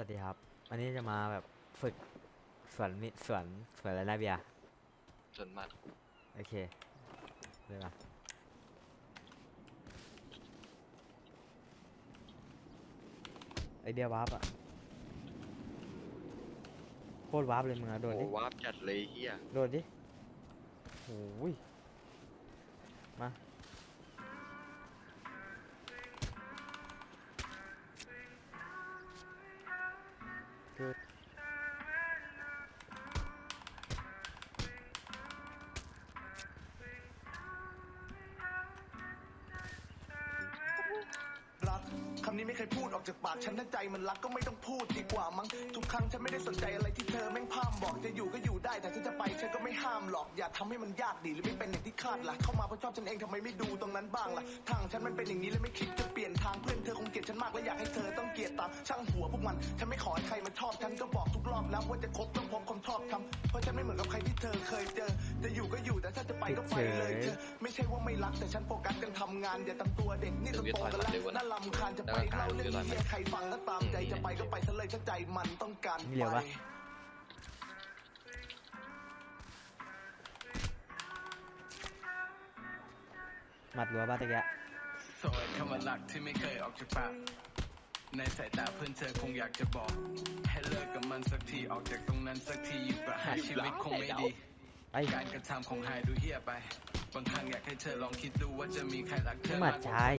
วัสดีครับ อันนี้จะมาแบบฝึกสวนมิสวนสวนอะไรนะเบียร์ส่วนมากโอเคเลยมาไอเดียวาร์ปอะโคตรวาร์ปเลยมึงอะโดดโอ้ดิ วาร์ปจัดเลยเฮียโดดดิโอ้ยมา รักคำนี้ไม่เคยพูดออกจากปากฉันถ้าใจมันรักก็ไม่ต้องพูดดีกว่ามั้งทุกครั้งฉันไม่ได้สนใจอะไรที่เธอแม่งพร่ำบอกจะอยู่ก็อยู่ได้แต่ถ้าจะไปฉันก็ไม่ห้ามหรอกอย่าทำให้มันยากดีหรือไม่เป็นอย่างที่คาดล่ะเข้ามาเพราะชอบฉันเองทำไมไม่ดูตรงนั้นบ้างล่ะทางฉันมันเป็นอย่างนี้แล้วไม่คิดจะเปลี่ยนทางเพื่อนเธอคงเกลียดฉันมากและอยากให้เธอต้อง กลียดตามช่างหัวพวกมัน ฉันไม่ขอให้ใครมาชอบฉันก็บอกทุกรอบแล้วว่าจะคบต้องพบคนชอบทำเพราะฉันไม่เหมือนกับใครที่เธอเคยเจอ จะอยู่ก็อยู่แต่ถ้าจะไปก็ไปเลยเธอไม่ใช่ว่าไม่รักแต่ฉันโฟกัสกันทำงานอย่าทำตัวเด็กนี่ก็โตกันแล้วน่าลำคาญจะไปเล่าเรื่องนี้ให้ใครฟังก็ตามใจจะไปก็ไปซะเลยถ้าใจมันต้องการมีเหลียวไปปะหมัดรัวบ้าตะเกียะโสดคำว่ารักที่ไม่เคยออกจากปาก ในสายตาเพื่อนเธอคงอยากจะบอก ให้เลิกกับมันสักทีออกจากตรงนั้นสักทีอยู่กับหาชีวิตคงไม่ดีไปการกระทำของหายดูเฮี้ยไปบางครั้งอยากให้เธอลองคิดดูว่าจะมีใครรักเธอหมัดมากกว่าชาย